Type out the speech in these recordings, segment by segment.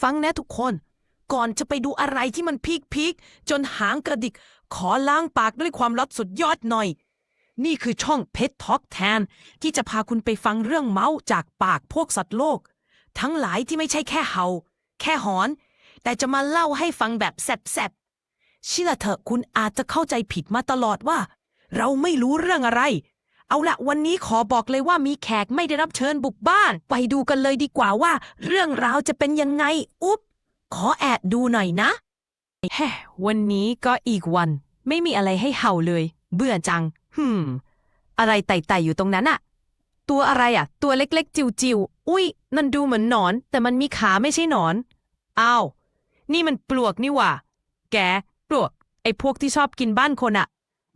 ฟังนะทุกคน ก่อนจะไปดูอะไรที่มันพีคพีคๆจนหางกระดิก ขอล้างปากด้วยความลับสุดยอดหน่อย นี่คือช่องเพ t ท็อกแทน ที่จะพาคุณไปฟังเรื่องเมาส์จากปากพวกสัตว์โลก ทั้งหลายที่ไม่ใช่แค่เห่า แค่หอน แต่จะมาเล่าให้ฟังแบบแซบๆเชื่อเถอะคุณอาจจะเข้าใจผิดมาตลอดว่า เราไม่รู้เรื่องอะไร เอาละวันนี้ขอบอกเลยว่ามีแขกไม่ได้รับเชิญบุกบ้าน ไปดูกันเลยดีกว่าว่า เรื่องราวจะเป็นยังไง อุ๊บ ขอแอบดูหน่อยนะแฮวันนี้ก็อีกวัน ไม่มีอะไรให้เห่าเลย เบื่อจังฮึมอะไรไต่ๆอยู่ตรงนั้นอะตัวอะไรอะตัวเล็กๆ จิ๋วๆอุ้ยนั่นดูเหมือนหนอน แต่มันมีขาไม่ใช่หนอนอ้าวนี่มันปลวกนี่ว่าแกปลวก ไอ้พวกที่ชอบกินบ้านคนอะ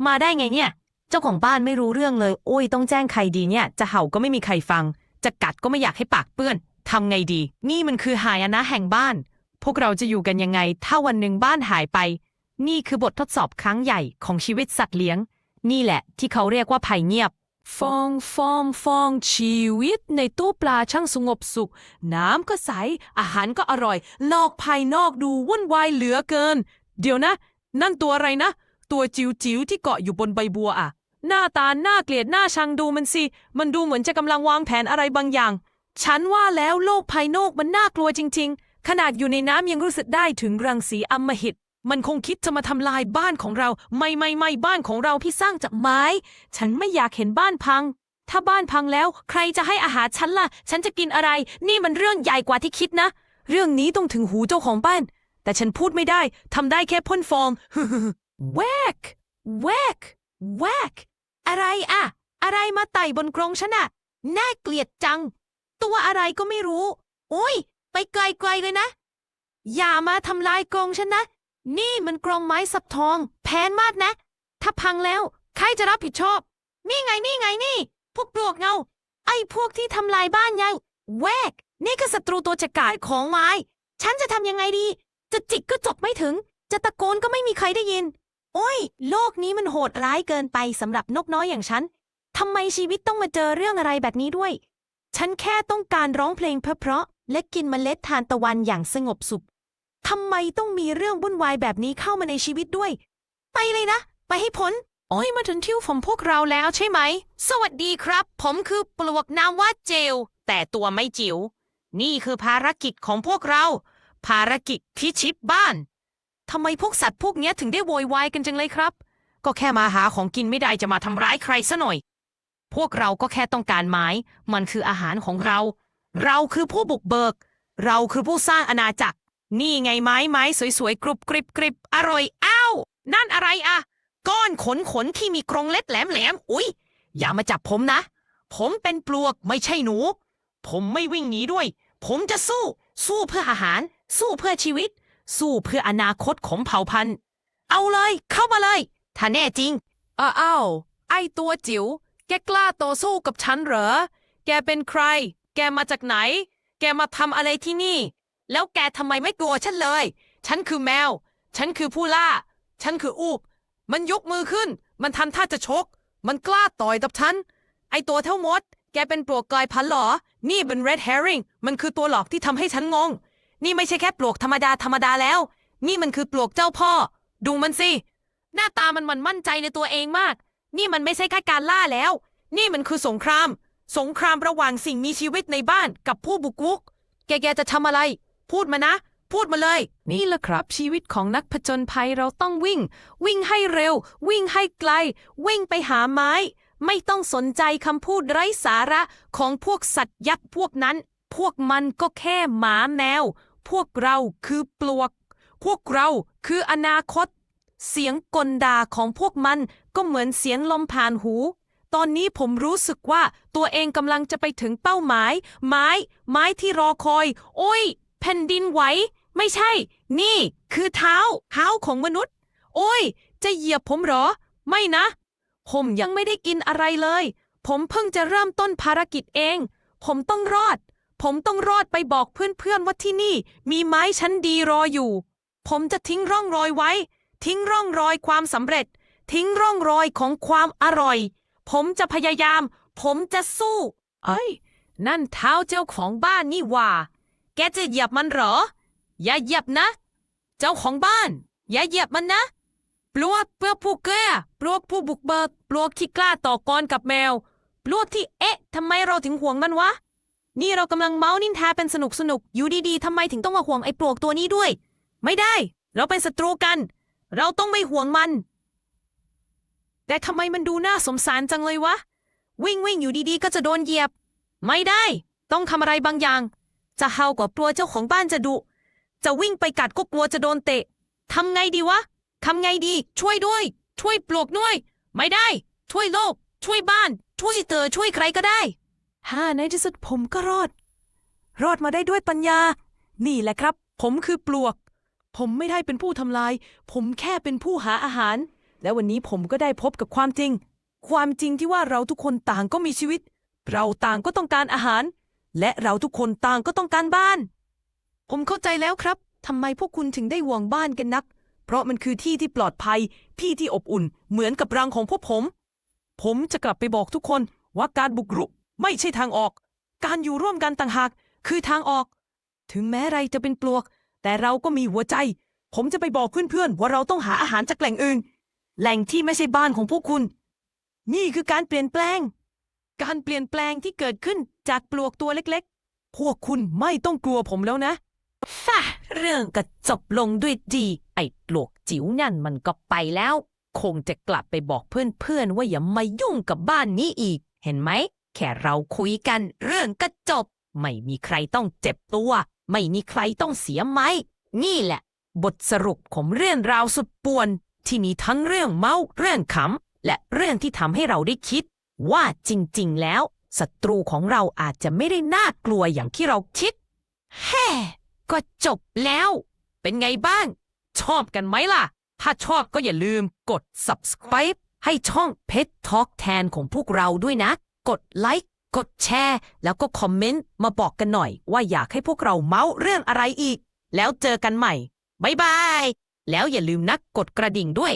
มาได้ไงเนี่ย เจ้าของบ้านไม่รู้เรื่องเลย โอ้ยต้องแจ้งใครดีเนี่ย จะเห่าก็ไม่มีใครฟัง จะกัดก็ไม่อยากให้ปากเปื้อนทำไงดี นี่มันคือหายนะแห่งบ้าน พวกเราจะอยู่กันยังไง ถ้าวันหนึ่งบ้านหายไป นี่คือบททดสอบครั้งใหญ่ของชีวิตสัตว์เลี้ยง นี่แหละ ที่เขาเรียกว่าภัยเงียบ ฟองฟองฟองชีวิตในตู้ปลาช่างสงบสุข น้ำก็ใส อาหารก็อร่อย นอกภายนอกดูวุ่นวายเหลือเกิน เดี๋ยวนะ นั่นตัวอะไรนะ ตัวจิ๋วจิ๋วๆที่เกาะอยู่บนใบบัวอะหน้าตาหน่าเกลียดหน่าชังดูมันสิ มันดูเหมือนจะกำลังวางแผนอะไรบางอย่าง ฉันว่าแล้วโลกภายนอกมันน่ากลัวจริง ๆ ขนาดอยู่ในน้ำยังรู้สึกได้ถึงรังสีอำมหิต มันคงคิดจะมาทำลายบ้านของเรา ไม่ไม่ไม่บ้านของเราที่สร้างจากไม้ ฉันไม่อยากเห็นบ้านพัง ถ้าบ้านพังแล้ว ใครจะให้อาหารฉันล่ะ ฉันจะกินอะไร นี่มันเรื่องใหญ่กว่าที่คิดนะ เรื่องนี้ต้องถึงหูเจ้าของบ้าน แต่ฉันพูดไม่ได้ทำได้แค่พ่นฟอง แวกแวกแวกอะไรอะอะไรมาไต่บนกรงฉันอะน่าเกลียดจัง ตัวอะไรก็ไม่รู้ โอ้ย ไปไกลๆเลยนะ อย่ามาทำลายกรงฉันนะ นี่มันกรงไม้สับทอง แพงมากนะ ถ้าพังแล้ว ใครจะรับผิดชอบ นี่ไงนี่ไงนี่ พวกปลวกเงา ไอ้พวกที่ทำลายบ้านยังแวก นี่คือศัตรูตัวจัการของไม้ ฉันจะทำยังไงดี จะจิกก็จบไม่ถึง จะตะโกนก็ไม่มีใครได้ยิน โอ้ย โลกนี้มันโหดร้ายเกินไปสำหรับนกน้อยอย่างฉันทำไมชีวิตต้องมาเจอเรื่องอะไรแบบนี้ด้วย ฉันแค่ต้องการร้องเพลงเพราะๆและกินเมล็ดทานตะวันอย่างสงบสุขทำไมต้องมีเรื่องวุ่นวายแบบนี้เข้ามาในชีวิตด้วย ไปเลยนะ ไปให้พ้นโอ้ยมาถึงที่ของพวกเราแล้วใช่ไหม สวัสดีครับ ผมคือปลวกนามว่าเจล แต่ตัวไม่จิ๋วนี่คือภารกิจของพวกเรา ภารกิจพิชิตบ้าน ทำไมพวกสัตว์พวกเนี้ยถึงได้โวยวายกันจังเลยครับ ก็แค่มาหาของกินไม่ได้จะมาทำร้ายใครซะหน่อย พวกเราก็แค่ต้องการไม้ มันคืออาหารของเรา เราคือผู้บุกเบิก เราคือผู้สร้างอาณาจักร นี่ไงไม้ไม้สวยๆกรุบกริบกริบอร่อยอ้าวนั่นอะไรอะก้อนขนขนที่มีกรงเล็ดแหลมแหลมๆอุ๊ย อย่ามาจับผมนะ ผมเป็นปลวกไม่ใช่หนู ผมไม่วิ่งหนีด้วย ผมจะสู้ สู้เพื่ออาหาร สู้เพื่อชีวิต สู้เพื่ออนาคตของเผ่าพันธุ์ เอาเลย เข้ามาเลย ถ้าแน่จริงอ้าวไอตัวจิ๋ว แกกล้าต่อสู้กับฉันเหรอ แกเป็นใคร แกมาจากไหน แกมาทำอะไรที่นี่ แล้วแกทำไมไม่กลัวฉันเลย ฉันคือแมว ฉันคือผู้ล่า ฉันคืออูบ มันยกมือขึ้น มันทันท่าจะชก มันกล้าต่อยกับฉัน ไอตัวเท่ามด แกเป็นปลวกกลายพันธุ์เหรอ นี่เป็น red herring มันคือตัวหลอกที่ทำให้ฉันงง นี่ไม่ใช่แค่ปลวกธรรมดาธรรมดาแล้ว นี่มันคือปลวกเจ้าพ่อ ดูมันสิ หน้าตามันมันมั่นใจในตัวเองมาก นี่มันไม่ใช่แค่การล่าแล้ว นี่มันคือสงคราม สงครามระหว่างสิ่งมีชีวิตในบ้านกับผู้บุกรุก แกแกจะทำอะไร พูดมานะ พูดมาเลย นี่แหละครับ ชีวิตของนักผจญภัยเราต้องวิ่ง วิ่งให้เร็ว วิ่งให้ไกล วิ่งไปหาไม้ ไม่ต้องสนใจคำพูดไร้สาระของพวกสัตว์ยักษ์พวกนั้น พวกมันก็แค่หมาแมว พวกเราคือปลวก พวกเราคืออนาคต เสียงกลดาของพวกมันก็เหมือนเสียงลมผ่านหู ตอนนี้ผมรู้สึกว่าตัวเองกำลังจะไปถึงเป้าหมาย ไม้ ไม้ที่รอคอย โอ้ย แผ่นดินไหว ไม่ใช่ นี่ คือเท้า เท้าของมนุษย์ โอ้ย จะเหยียบผมหรอ ไม่นะ ผมยังไม่ได้กินอะไรเลย ผมเพิ่งจะเริ่มต้นภารกิจเอง ผมต้องรอด ผมต้องรอดไปบอกเพื่อนๆว่าที่นี่ มีไม้ชั้นดีรออยู่ ผมจะทิ้งร่องรอยไว้ ทิ้งร่องรอยความสำเร็จ ทิ้งร่องรอยของความอร่อย ผมจะพยายาม ผมจะสู้ เอ้ย นั่นเท้าเจ้าของบ้านนี่ว่า แกจะเหยียบมันเหรอ อย่าเหยียบนะ เจ้าของบ้าน อย่าเหยียบมันนะ ปลวกเพื่อผู้เกล้าปลวกผู้บุกเบิกปลวกที่กล้าต่อกรกับแมว ปลวกที่เอ๊ะทำไมเราถึงห่วงมันวะ นี่เรากำลังเมาส์นินทาเป็นสนุกสนุกอยู่ดีๆทำไมถึงต้องมาห่วงไอ้ปลวกตัวนี้ด้วย ไม่ได้ เราเป็นศัตรูกัน เราต้องไม่ห่วงมัน แต่ทำไมมันดูน่าสงสารจังเลยวะ วิ่งวิ่งอยู่ดีๆ ก็จะโดนเหยียบ ไม่ได้ ต้องทำอะไรบางอย่าง จะเห่ากว่ากลัวเจ้าของบ้านจะดุ จะวิ่งไปกัดก็กลัวจะโดนเตะทำไงดีวะทำไงดี ช่วยด้วย ช่วยปลวกด้วย ไม่ได้ ช่วยโลก ช่วยบ้าน ช่วยเตอช่วยใครก็ได้ ฮ่าในที่สุดผมก็รอด รอดมาได้ด้วยปัญญา นี่แหละครับ ผมคือปลวก ผมไม่ได้เป็นผู้ทำลาย ผมแค่เป็นผู้หาอาหาร และวันนี้ผมก็ได้พบกับความจริง ความจริงที่ว่าเราทุกคนต่างก็มีชีวิต เราต่างก็ต้องการอาหาร และเราทุกคนต่างก็ต้องการบ้าน ผมเข้าใจแล้วครับทำไมพวกคุณถึงได้ห่วงบ้านกันนัก เพราะมันคือที่ที่ปลอดภัย ที่ที่อบอุ่น เหมือนกับรังของพวกผม ผมจะกลับไปบอกทุกคนว่าการบุกรุก ไม่ใช่ทางออก การอยู่ร่วมกันต่างหาก คือทางออก ถึงแม้ไรจะเป็นปลวก แต่เราก็มีหัวใจ ผมจะไปบอกเพื่อนๆว่าเราต้องหาอาหารจากแหล่งอื่น แหล่งที่ไม่ใช่บ้านของพวกคุณ นี่คือการเปลี่ยนแปลง การเปลี่ยนแปลงที่เกิดขึ้นจากปลวกตัวเล็กๆ พวกคุณไม่ต้องกลัวผมแล้วนะฟะเรื่องก็จบลงด้วยดี ไอ้ปลวกจิ๋วนั่นมันก็ไปแล้ว คงจะกลับไปบอกเพื่อนๆว่าอย่ามายุ่งกับบ้านนี้อีก เห็นไหม แค่เราคุยกันเรื่องก็จบ ไม่มีใครต้องเจ็บตัว ไม่มีใครต้องเสียไม้นี่แหละ บทสรุปของเรื่องราวสุดป่วน ที่มีทั้งเรื่องเมาเรื่องขำและเรื่องที่ทำให้เราได้คิด ว่าจริง ๆ แล้วศัตรูของเราอาจจะไม่ได้น่ากลัวอย่างที่เราคิด แฮ่ก็จบแล้ว เป็นไงบ้าง ชอบกันไหมล่ะ ถ้าชอบก็อย่าลืมกด subscribe ให้ช่องเพชรทอ k แทนของพวกเราด้วยนะ กดไลค์กดแชร์ แล้วก็คอมเมนต์มาบอกกันหน่อย ว่าอยากให้พวกเราเมาส์เรื่องอะไรอีก แล้วเจอกันใหม่ บ๊ายบาย แล้วอย่าลืมนักกดกระดิ่งด้วย